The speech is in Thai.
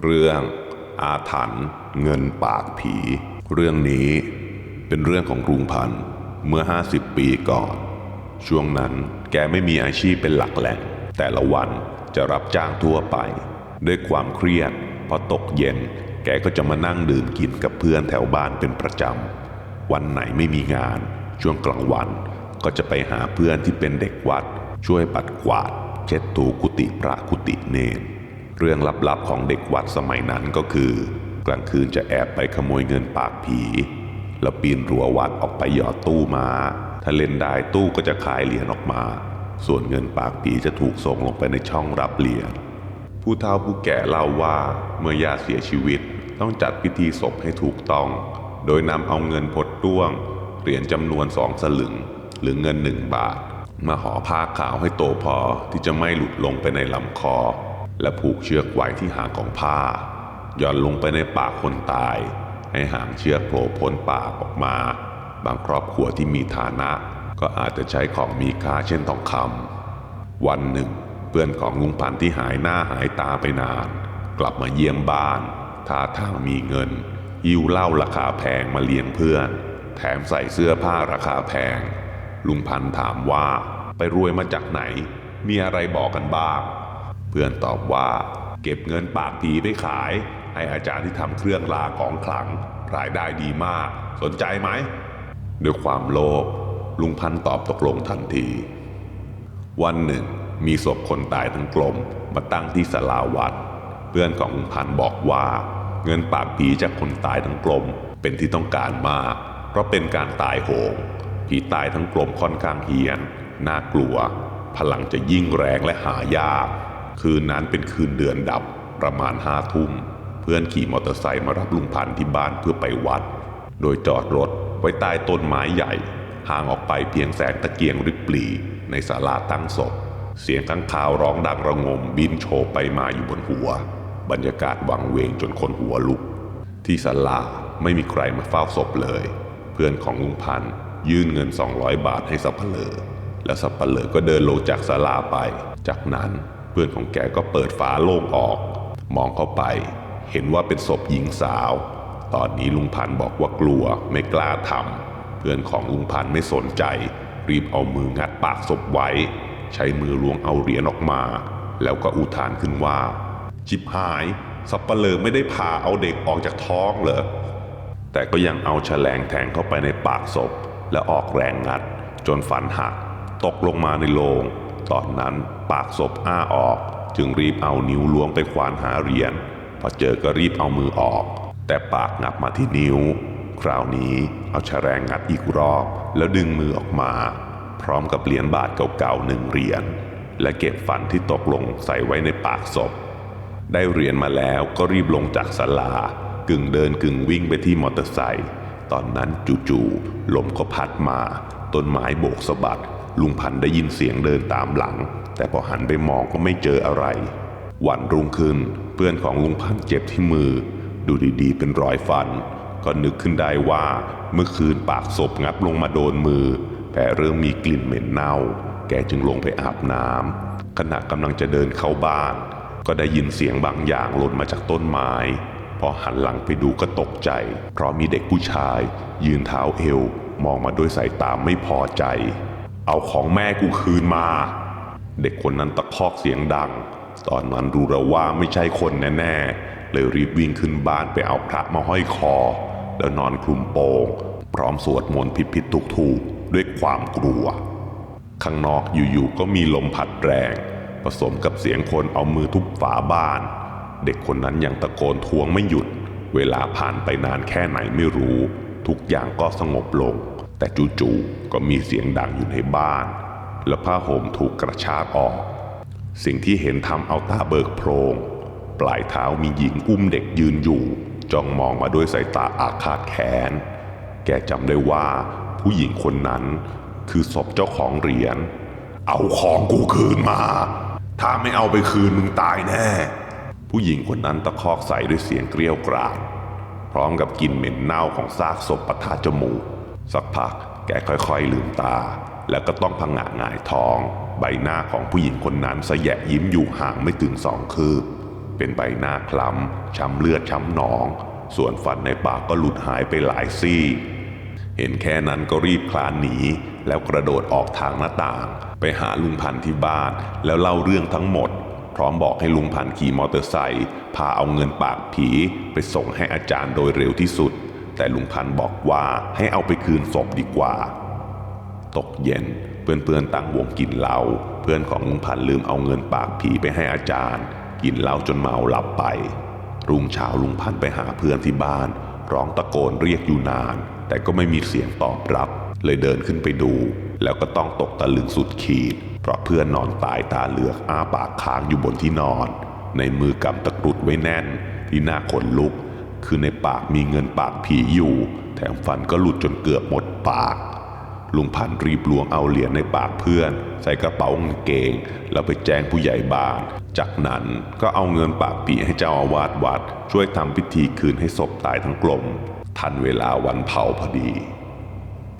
เรื่องอาถรรพ์เงินปากผี เรื่องนี้เป็นเรื่องของลุงพันเมื่อ 50 ปีก่อน ช่วงนั้นแกไม่มีอาชีพเป็นหลักแหล่ง แต่ละวันจะรับจ้างทั่วไป ด้วยความเครียด พอตกเย็น แกก็จะมานั่งดื่มกินกับเพื่อนแถวบ้านเป็นประจำ วันไหนไม่มีงาน ช่วงกลางวันก็จะไปหาเพื่อนที่เป็นเด็กวัด ช่วยปัดกวาด เช็ดถูกุฏิพระกุฏิเนร เรื่องลับๆของเด็กวัดสมัยนั้นก็คือ กลางคืนจะแอบไปขโมยเงินปากผี แล้วปีนรั้ววัดออกไปหยอดตู้มา ถ้าเล่นได้ตู้ก็จะคายเหรียญออกมา ส่วนเงินปากผีจะถูกส่งลงไปในช่องรับเหรียญผู้เฒ่าผู้แก่เล่าว่าเมื่อญาเสียชีวิตต้องจัดพิธีศพให้ถูกต้อง โดยนำเอาเงินพดด้วงเหรียญจำนวนสองสลึง หรือเงินหนึ่งบาท มาห่อผ้าขาวให้โตพอที่จะไม่หลุดลงไปในลำคอ และผูกเชือกไว้ที่หางของผ้าย่อนลงไปในปากคนตาย ให้หางเชือกโผล่พ้นปากออกมา บางครอบครัวที่มีฐานะ ก็อาจจะใช้ของมีค่าเช่นทองคำวันหนึ่ง เพื่อนของลุงพันที่หายหน้าหายตาไปนาน กลับมาเยี่ยมบ้านท่าทางมีเงินยิ้วเหล้าราคาแพงมาเลี้ยงเพื่อน แถมใส่เสื้อผ้าราคาแพง ลุงพันถามว่าไปรวยมาจากไหน มีอะไรบอกกันบ้าง เพื่อนตอบว่า เก็บเงินปากผีไปขาย ให้อาจารย์ที่ทำเครื่องรางของขลัง รายได้ดีมาก สนใจไหม ด้วยความโลภลุงพันตอบตกลงทันที วันหนึ่ง มีศพคนตายทั้งกลมมาตั้งที่ศาลาวัด เพื่อนของลุงพันบอกว่า เงินปากผีจากคนตายทั้งกลมเป็นที่ต้องการมาก เพราะเป็นการตายโหงผีตายทั้งกลมค่อนข้างเฮียน น่ากลัว พลังจะยิ่งแรงและหายาก คืนนั้นเป็นคืนเดือนดับประมาณห้าทุ่ม เพื่อนขี่มอเตอร์ไซค์มารับลุงพันธ์ที่บ้านเพื่อไปวัด โดยจอดรถไว้ใต้ต้นไม้ใหญ่ ห่างออกไปเพียงแสงตะเกียงริบหรี่ในศาลาตั้งศพ เสียงข้างข่าวร้องดังระงมบินโฉบไปมาอยู่บนหัว บรรยากาศวังเวงจนคนหัวลุก ที่ศาลาไม่มีใครมาเฝ้าศพเลย เพื่อนของลุงพันธ์ยื่นเงิน 200 บาทให้สับเปลอแล้วสับเปลอก็เดินลงจากศาลาไป จากนั้น เพื่อนของแกก็เปิดฝาโล่งออก มองเข้าไปเห็นว่าเป็นศพหญิงสาว ตอนนี้ลุงพันธ์บอกว่ากลัวไม่กล้าทำเพื่อนของลุงพันธ์ไม่สนใจ รีบเอามืองัดปากศพไว้ ใช้มือล้วงเอาเหรียญออกมา แล้วก็อุทานขึ้นว่าชิบหายสับเปลอไม่ได้พาเอาเด็กออกจากท้องเหรอแต่ก็ยังเอาแฉลงแทงเข้าไปในปากศพ และออกแรงงัด จนฟันหัก ตกลงมาในโลง ตอนนั้นปากศพอ้าออก จึงรีบเอานิ้วล้วงไปควานหาเหรียญพอเจอก็รีบเอามือออก แต่ปากงับมาที่นิ้ว คราวนี้เอาแฉลงงัดอีกรอบ แล้วดึงมือออกมา พร้อมกับเหรียญบาทเก่าๆหนึ่งเหรียญและเก็บฟันที่ตกลงใส่ไว้ในปากศพ ได้เหรียญมาแล้วก็รีบลงจากศาลากึ่งเดินกึ่งวิ่งไปที่มอเตอร์ไซค์ตอนนั้นจู่ๆลมก็พัดมา ต้นไม้โบกสะบัด ลุงพันได้ยินเสียงเดินตามหลัง แต่พอหันไปมองก็ไม่เจออะไร วันรุ่งขึ้นเพื่อนของลุงพันเจ็บที่มือ ดูดีๆ เป็นรอยฟัน ก็นึกขึ้นได้ว่าเมื่อคืนปากศพงับลงมาโดนมือแต่เริ่มมีกลิ่นเหม็นเน่า แกจึงลงไปอาบน้ำขณะกำลังจะเดินเข้าบ้าน ก็ได้ยินเสียงบางอย่างหล่นมาจากต้นไม้พอหันหลังไปดูก็ตกใจ เพราะมีเด็กผู้ชาย ยืนเท้าเอว มองมาด้วยสายตาไม่พอใจ เอาของแม่กูคืนมา เด็กคนนั้นตะคอกเสียงดัง ตอนนั้นรู้แล้วว่าไม่ใช่คนแน่ๆ เลยรีบวิ่งขึ้นบ้านไปเอาพระมาห้อยคอ แล้วนอนคลุมโปง พร้อมสวดมนต์ผิดๆถูกๆ ด้วยความกลัว ข้างนอกอยู่ๆ ก็มีลมพัดแรง ผสมกับเสียงคนเอามือทุบฝาบ้าน เด็กคนนั้นยังตะโกนทวงไม่หยุด เวลาผ่านไปนานแค่ไหนไม่รู้ ทุกอย่างก็สงบลง แต่จู่ๆก็มีเสียงดังอยู่ในบ้าน และผ้าห่มถูกกระชากออก สิ่งที่เห็นทำเอาตาเบิกโพรง ปลายเท้ามีหญิงอุ้มเด็กยืนอยู่ จ้องมองมาด้วยสายตาอาฆาตแค้น แกจำได้ว่าผู้หญิงคนนั้นคือศพเจ้าของเหรียญ เอาของกูคืนมา ถ้าไม่เอาไปคืนมึงตายแน่ ผู้หญิงคนนั้นตะคอกใส่ด้วยเสียงเกรียวกราด พร้อมกับกลิ่นเหม็นเน่าของซากศพปะทะจมูก สักพักแกค่อยๆลืมตา แล้วก็ต้องพังงะหงายท้อง ใบหน้าของผู้หญิงคนนั้นสะแยะยิ้มอยู่ห่างไม่ถึงสองคืบ เป็นใบหน้าคล้ำช้ำเลือดช้ำหนอง ส่วนฟันในปากก็หลุดหายไปหลายซี่ เห็นแค่นั้นก็รีบคลานหนี แล้วกระโดดออกทางหน้าต่าง ไปหาลุงพันธ์ที่บ้าน แล้วเล่าเรื่องทั้งหมด พร้อมบอกให้ลุงพันธ์ขี่มอเตอร์ไซค์พาเอาเงินปากผีไปส่งให้อาจารย์โดยเร็วที่สุด แต่ลุงพันบอกว่าให้เอาไปคืนศพดีกว่า ตกเย็นเพื่อนๆตั้งวงกินเหล้าเพื่อนของลุงพันลืมเอาเงินปากผีไปให้อาจารย์ กินเหล้าจนเมาหลับไป รุ่งเช้าลุงพันไปหาเพื่อนที่บ้าน ร้องตะโกนเรียกอยู่นาน แต่ก็ไม่มีเสียงตอบรับ เลยเดินขึ้นไปดู แล้วก็ต้องตกตะลึงสุดขีด เพราะเพื่อนนอนตายตาเหลือกอ้าปากค้างอยู่บนที่นอน ในมือกำตะกรุดไว้แน่น ที่หน้าขนลุก คือในปากมีเงินปากผีอยู่ แถมฟันก็หลุดจนเกือบหมดปาก ลุงพันรีบลวงเอาเหรียญในปากเพื่อน ใส่กระเป๋ากางเกง แล้วไปแจ้งผู้ใหญ่บ้าน จากนั้นก็เอาเงินปากปีให้เจ้าอาวาสวัด ช่วยทำพิธีคืนให้ศพตายทั้งกลม ทันเวลาวันเผาพอดี